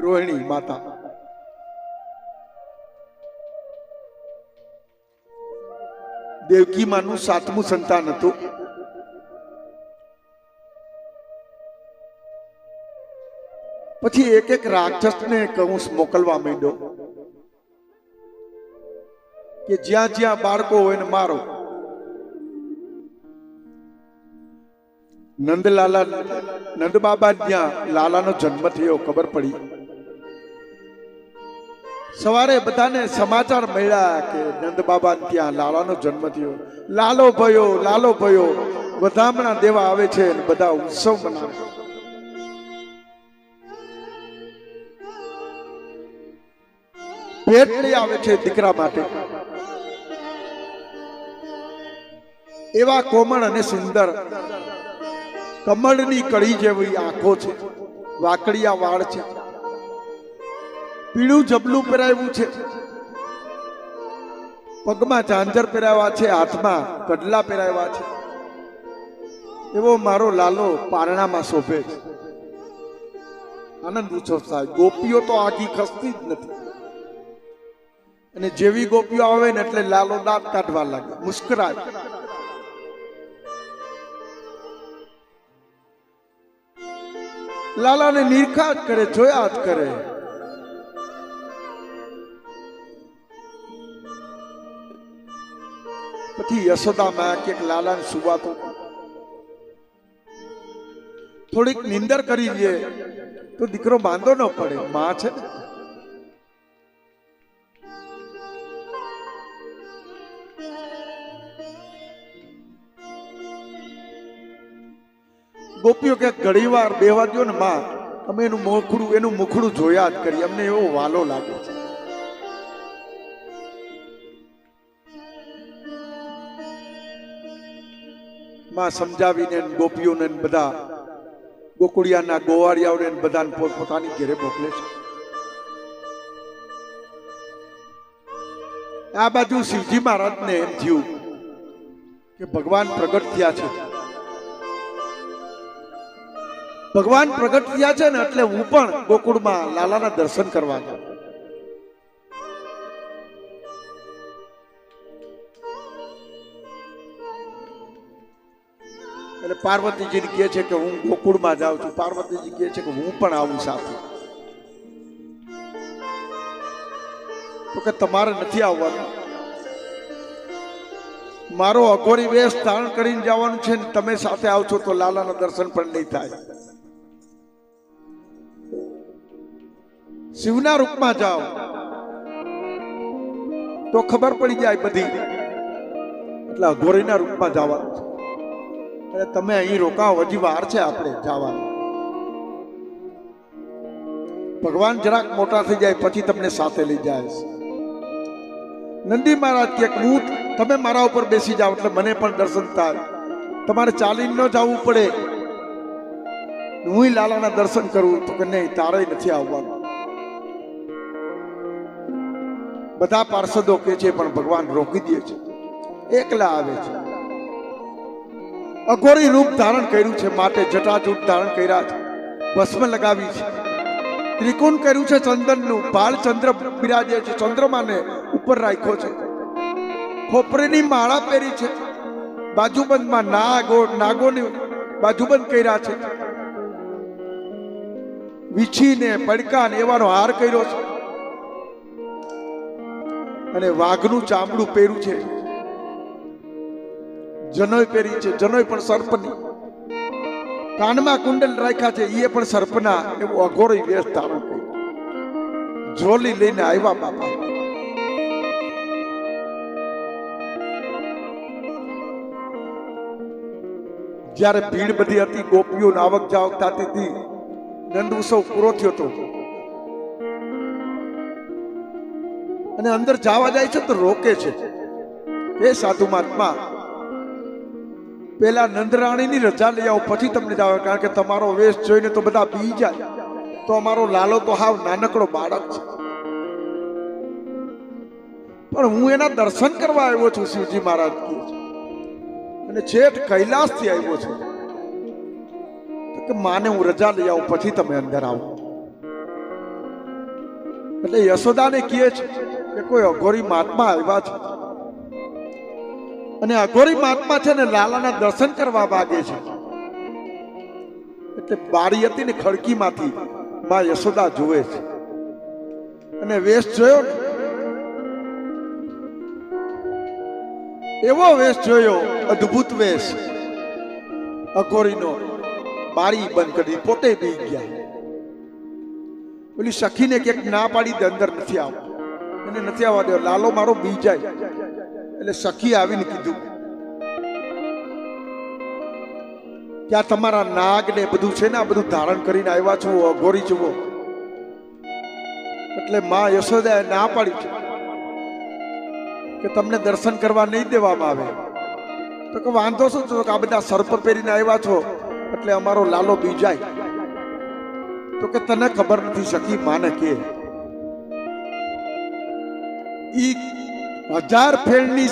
રોહિણી માતા. દેવકી માનું સાતમું સંતાન હતું. પછી એક એક રાક્ષસને કંસ મોકલવા માંડ્યો કે જ્યાં જ્યાં બાળકો હોય ને મારો. નંદલાલા નંદ બાબા જ્યાં લાલાનો જન્મ થયો, ખબર પડી. સવારે બધાને સમાચાર મળ્યા કે નંદ બાબા ત્યાં લાલાનો જન્મ થયો. લાલો ભયો લાલો ભયો. વધામણા દેવા આવે છે બધા ઉત્સવ મનાવે ભેટ લઈ આવે છે દીકરા માટે. એવા કોમળ અને સુંદર. કમળની કળી જેવી આંખો છે. વાકડિયા વાળ છે. પીળું જબલું પહેરાવ્યું છે. પગમાં ચાંજર પહેરાવ્યા છે, હાથમાં કડલા પહેરાવ્યા છે. એવો મારો લાલો પારણામાં શોભે છે. આનંદ ઉત્સવ થાય. ગોપીઓ તો આખી ખસતી જ નથી. અને જેવી ગોપીઓ આવે ને એટલે લાલો દાંત કાઢવા લાગે. મુસ્કરાય. લાલાને નિરખા જ કરે જોયા જ કરે. પછી યશોદા માં કે લાલાને સુવાતો. થોડીક નિંદર કરી લે, તો દીકરો બાંધો ન પડે. માં છે ને? ગોપીઓ કે ઘણી વાર બેવા દો ને માં, અમે એનું મોખડું, એનું મુખડું જોયા જ કરી અમને એવો વાલો લાગે છે. માં સમજાવીને ગોપીઓને બધા ગોકુળિયાના ગોવાળિયાઓને બધાને પોતપોતાની ઘેરે મોકલે છે. આ બાજુ શિવજી મહારાજને એમ થયું કે ભગવાન પ્રગટ થયા છે. ભગવાન પ્રગટ થયા છે ને એટલે હું પણ ગોકુળમાં લાલાના દર્શન કરવા જાઉં. એટલે પાર્વતીજી કહે છે કે હું ગોકુળમાં જાઉં છું. પાર્વતીજી કહે છે કે હું પણ આવું સાથે. તો કે તમારે નથી આવવાનું. મારો અઘોરી વેશ ધારણ કરીને જવાનું છે ને તમે સાથે આવશો તો લાલાના દર્શન પણ નહીં થાય. શિવના રૂપમાં જાઓ. તો ખબર પડી જાય બધી. એટલે અઘોરીના રૂપમાં જવાનું છે. એટલે તમે અહીં રોકાઓ હજી વાર છે આપણે જવાનું. ભગવાન જરાક મોટા થઈ જાય, પછી તમને સાથે લઈ જાય નંદી મહારાજ કે હું તમે મારા ઉપર બેસી જાઓ, એટલે મને પણ દર્શન થાય. તમારે ચાલીને ન જવું પડે. હું લાલાના દર્શન કરું, તો કે નહીં, તારે નથી આવવાનું. બધા પાર્ષદો કે છે, પણ ભગવાન રોકી દે છે. એકલા આવે છે. અઘોરી રૂપ ધારણ કર્યું છે, માટે જટાજૂટ ધારણ કર્યા છે. ભસ્મ લગાવી છે. ત્રિકોણ કર્યું છે ચંદનનું. બાળ ચંદ્ર બિરાજે છે, ચંદ્રમાને ઉપર રાખ્યો છે. ખોપરીની માળા પહેરી છે. બાજુબંધમાં નાગો, નાગોની બાજુબંધ કર્યા છે. વીછીને પડકા ને એવાનો હાર કર્યો છે. અને વાઘનું ચામડું પહેર્યું છે. જનોય પહેરી છે જનોય પણ સર્પની. કાનમાં કુંડલ રાખ્યા છે એ પણ સર્પના એવું અઘોરી વેશ ધારણ જોલી લઈને આવ્યા બાપા. જ્યારે ભીડ બધી હતી, ગોપીઓ આવક જાવક થતી હતી, નંદ ઉત્સવ પૂરો થયો હતો. અને અંદર જવા જાય છે તો રોકે છે. એ સાધુ મહાત્મા પેલા નંદરાણીની રજા લઈ આવો, પછી તમને જાવ કારણ કે તમારો વેશ જોઈને તો બધા બી જાય. તો અમારો લાલો તો હાવ નાનકડો બાળક છે. પણ હું એના દર્શન કરવા આવ્યો છું શિવજી મહારાજ કહે છે. અને છેઠ કૈલાસથી આવ્યો છું. કે માને હું રજા લઈ આવું, પછી તમે અંદર આવો. એટલે યશોદાને કહે છે કે કોઈ અઘોરી મહાત્મા આવ્યા છે. અને અઘોરી મહાત્મા છે ને લાલાના દર્શન કરવા માંગે છે. એટલે બારી હતી ને ખડકીમાંથી માં યશોદા જુએ છે. અને વેશ જોયો એવો વેશ જોયો, અદ્ભુત વેશ. અઘોરીનો બારી બંધ કરી પોતે બી ગયા. ઓલી સખીને ક્યાંક ના પાડી અંદર નથી આવ એને નથી આવવા દેવા. લાલો મારો બી જાય એટલે સખી આવીને કીધું, કે આ તમારા નાગ ને બધું છે ને, આ બધું ધારણ કરીને આવ્યા છો અઘોરી જુઓ એટલે માં યશોદાએ ના પાડી છે કે તમને દર્શન કરવા નહીં દેવામાં આવે. તો કે વાંધો શું? છે? કે આ બધા સર્પ પહેરીને આવ્યા છો, એટલે અમારો લાલો બીજાય. તો કે તને ખબર નથી શકી માને કે? ઈ હજાર ફેણની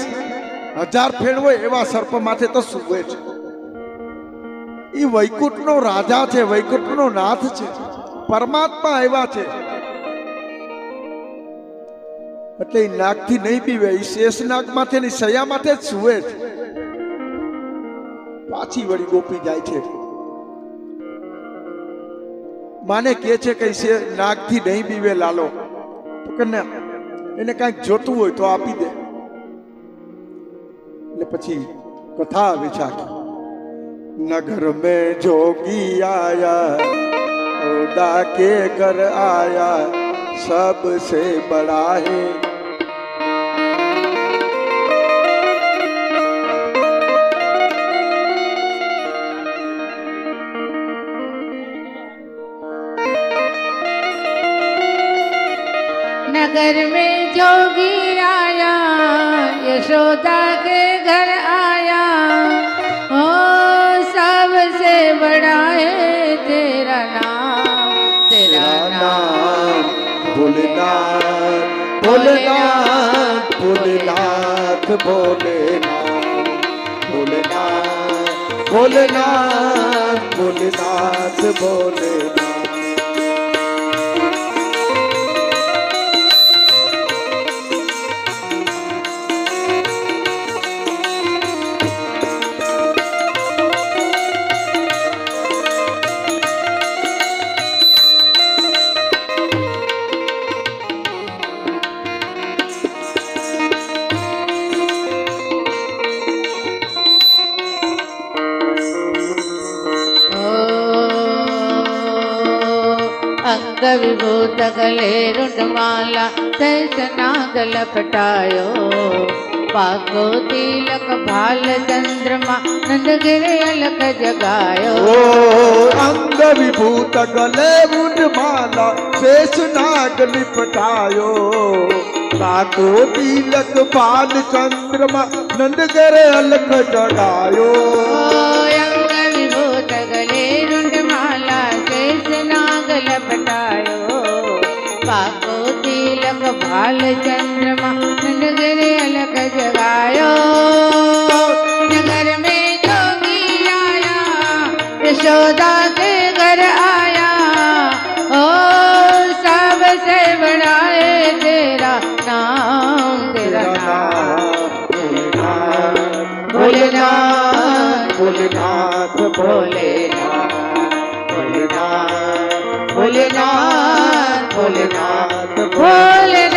હજાર ફેણ હોય એવા સર્પ માથે તો સુવે છે. ઈ વૈકુંઠનો રાજા છે, વૈકુંઠનો નાથ છે, પરમાત્મા આવ્યા છે. એટલે ઈ નાગથી નહીં પીવે એ શેષ નાગ માથે ની સયા માથે જ સુવે છે. પાછી વળી ગોપી જાય છે. માને કે છે કે શે નાગથી નહીં પીવે લાલો. કે એને કાંઈક જોતું હોય તો આપી દે. એટલે પછી કથા આવે છે આખી नगर में जोगी आया ओदा के घर आया सबसे बड़ा है नगर में जोगी आया यशोदा के ભોલેનાથ ભોલેનાથ ભોલેનાથ ભોલેનાથ ભોલેનાથ ભોલેનાથ ભોલેનાથ વિભૂત ગલે રૂંઢમાલા સૈસ નાગ લપટાયો પાકો તિલક ભાલ ચંદ્રમા નંદગીરે અલક જગાયો અંગ વિભૂત ગલે માલા શેષ નાગ લિપટાયો પાકો તિલક ભાલ ચંદ્રમાં નંદગર અલખ જગાયો અલક ભાલ ચંદ્રમાં નગરે અલક જગાયો નગર મે જોગી આયા યશોદા કે ઘર આયા. ઓ સબ સે બડાએ તેરા નામ. ভোলেনাথ ভোলেনাথ।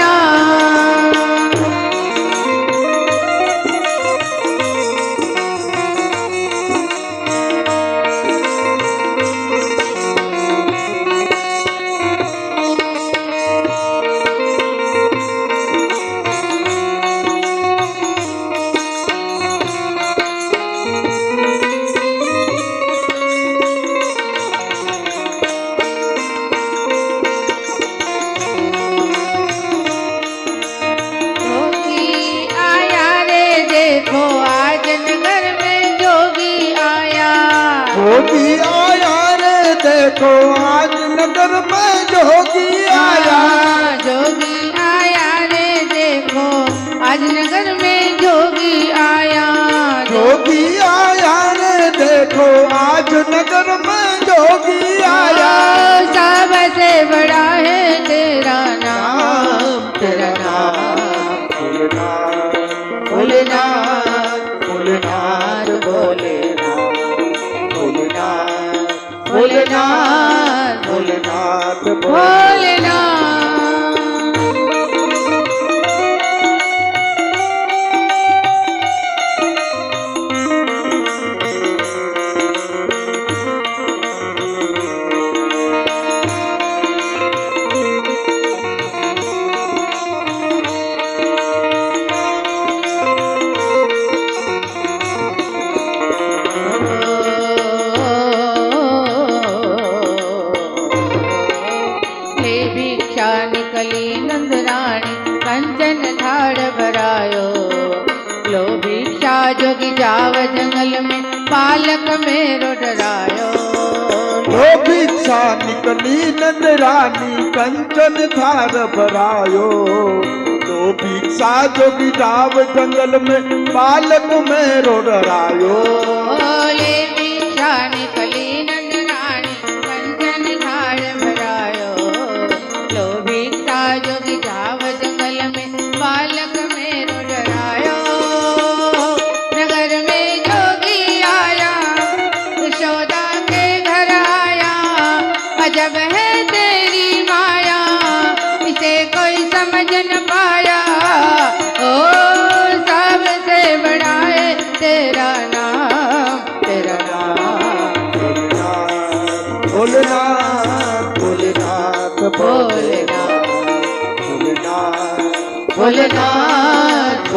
देखो आज नगर में जोगी आया। जोगी आया रे देखो आज नगर में जोगी आया। जोगी आया रे देखो आज नगर में जोगी आया। મોકલી નંદરાની કંચન થાર ભરાયો તો ભિક્ષા જો ડાવ જંગલ મેં બાલક મેરો ડરાયો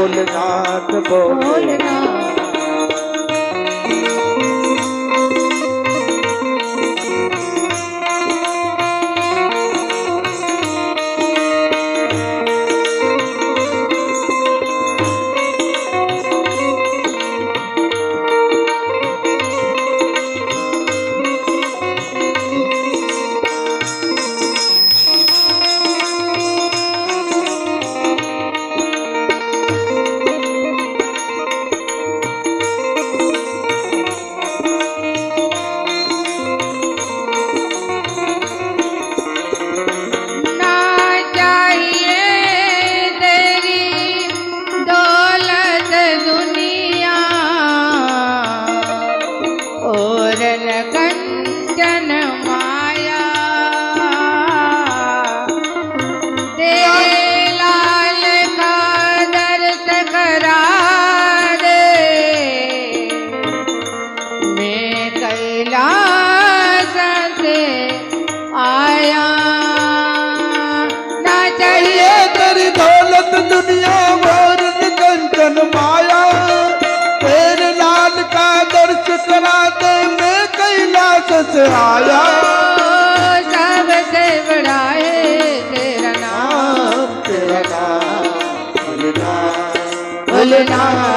ભોલનાથ ભોલનાથ. ज्ञान रस आया सब से बड़ा है तेरा नाम तेरा नाम भोलेनाथ भोलेनाथ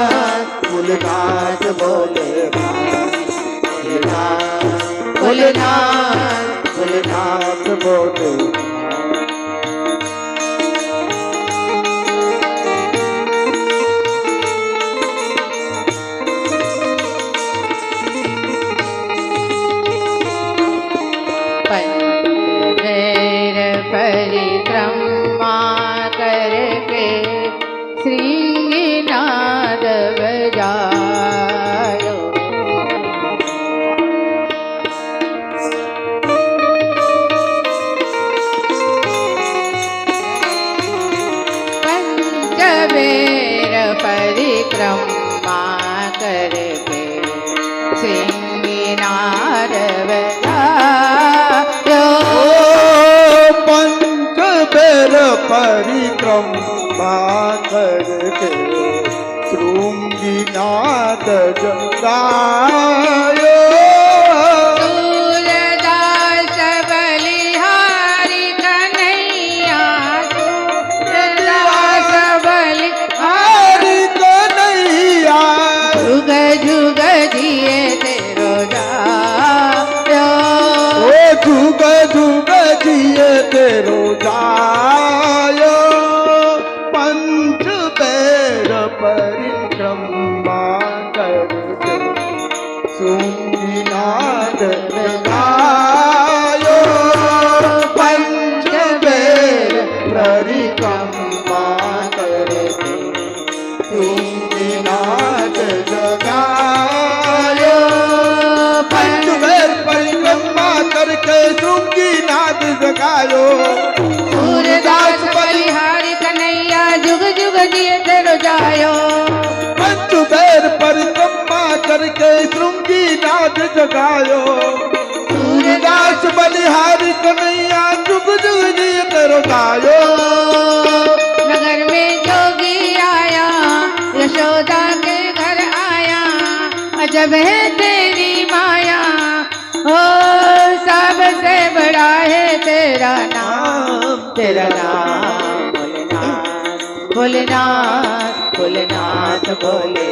પરિક્રમ કર કે શૃંગીનાથ જગાયો करके श्रृंगी नाद जगायो। सूरदास बलिहार कन्हैया जुग जुग कर गायो नगर में जोगी आया, यशोदा के घर आया, अजब है तेरी माया। हो सबसे बड़ा है तेरा नाम तेरा नाम, भोलेनाथ भोलेनाथ भोलेनाथ भोले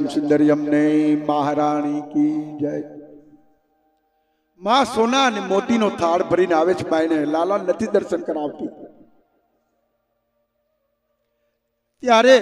શ્યામ સુંદર યમને મહારાણી કી જય માં સોના અને મોતીનો થાળ ભરીને આવે છે બાઈને લાલા નથી દર્શન કરાવતી ત્યારે